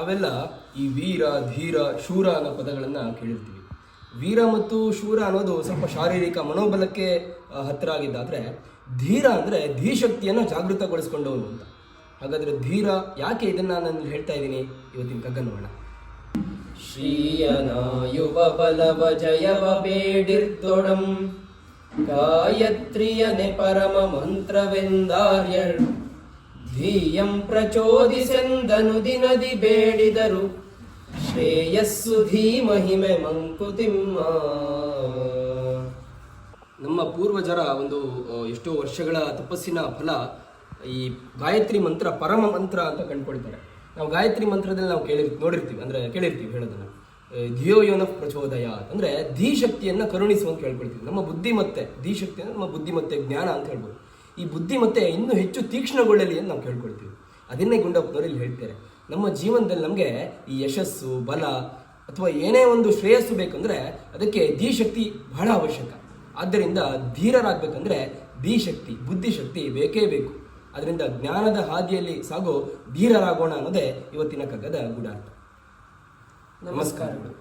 ನಾವೆಲ್ಲ ಈ ವೀರ, ಧೀರ, ಶೂರ ಅನ್ನೋ ಪದಗಳನ್ನು ಕೇಳಿರ್ತೀವಿ. ವೀರ ಮತ್ತು ಶೂರ ಅನ್ನೋದು ಸ್ವಲ್ಪ ಶಾರೀರಿಕ ಮನೋಬಲಕ್ಕೆ ಹತ್ತಿರ ಆಗಿದ್ದಾದರೆ ಧೀರ ಅಂದ್ರೆ ಧೀಶಕ್ತಿಯನ್ನು ಜಾಗೃತಗೊಳಿಸ್ಕೊಂಡವನು ಅಂತ. ಹಾಗಾದ್ರೆ ಧೀರ ಯಾಕೆ ಇದನ್ನು ನಾನು ಹೇಳ್ತಾ ಇದ್ದೀನಿ? ಇವತ್ತಿನ ಕಗ್ಗ ನೋಡೋಣ. ಶ್ರೀಯನಾಯುವ ಬಲವ ಜಯವ ಬೇಡಿರ್ತೊಡಂ ಗಾಯತ್ರಿಯನೆ ಪರಮ ಮಂತ್ರವೆಂದಾರ್ಯಳ್. ಧೀಯಂ ಪ್ರಚೋದಿಸೆಂದನು ದಿನದಿ ಬೇಡಿದರು. ಶ್ರೇಯಸ್ಸು ಧೀಮಹಿಮೆ ಮಂಕುತಿಮ್ಮ. ನಮ್ಮ ಪೂರ್ವಜರ ಒಂದು ಎಷ್ಟೋ ವರ್ಷಗಳ ತಪಸ್ಸಿನ ಫಲ ಈ ಗಾಯತ್ರಿ ಮಂತ್ರ, ಪರಮ ಮಂತ್ರ ಅಂತ ಕಂಡುಕೊಳ್ತಾರೆ. ನಾವು ಗಾಯತ್ರಿ ಮಂತ್ರದಲ್ಲಿ ನಾವು ಕೇಳಿರ್, ನೋಡಿರ್ತೀವಿ, ಅಂದ್ರೆ ಕೇಳಿರ್ತೀವಿ ಹೇಳೋದನ್ನು. ಧಿಯೋ ಯೋನ ಪ್ರಚೋದಯ. ಅಂದ್ರೆ ಧೀಶಕ್ತಿಯನ್ನು ಕರುಣಿಸು ಅಂತ ಕೇಳ್ಕೊಳ್ತೀವಿ. ನಮ್ಮ ಬುದ್ಧಿಮತ್ತೆ ಧೀಶಕ್ತಿ ಅಂದರೆ ನಮ್ಮ ಬುದ್ಧಿಮತ್ತೆ ಜ್ಞಾನ ಅಂತ ಹೇಳ್ಬೋದು. ಈ ಬುದ್ಧಿಮತ್ತೆ ಇನ್ನೂ ಹೆಚ್ಚು ತೀಕ್ಷ್ಣಗೊಳ್ಳಲಿ ಅಂತ ನಾವು ಕೇಳ್ಕೊಳ್ತೀವಿ. ಅದನ್ನೇ ಗುಂಡಪ್ಪನವರು ಇಲ್ಲಿ ಹೇಳ್ತಾರೆ. ನಮ್ಮ ಜೀವನದಲ್ಲಿ ನಮಗೆ ಈ ಯಶಸ್ಸು, ಬಲ ಅಥವಾ ಏನೇ ಒಂದು ಶ್ರೇಯಸ್ಸು ಬೇಕಂದ್ರೆ ಅದಕ್ಕೆ ಧೀಶಕ್ತಿ ಬಹಳ ಅವಶ್ಯಕ. ಆದ್ದರಿಂದ ಧೀರರಾಗಬೇಕಂದ್ರೆ ಧೀಶಕ್ತಿ, ಬುದ್ಧಿಶಕ್ತಿ ಬೇಕೇ ಬೇಕು. ಅದರಿಂದ ಜ್ಞಾನದ ಹಾದಿಯಲ್ಲಿ ಸಾಗೋ ಧೀರರಾಗೋಣ ಅನ್ನೋದೇ ಇವತ್ತಿನ ಕಗ್ಗದ ಗೂಢಾರ್ಥ ನಮಸ್ಕಾರಗಳು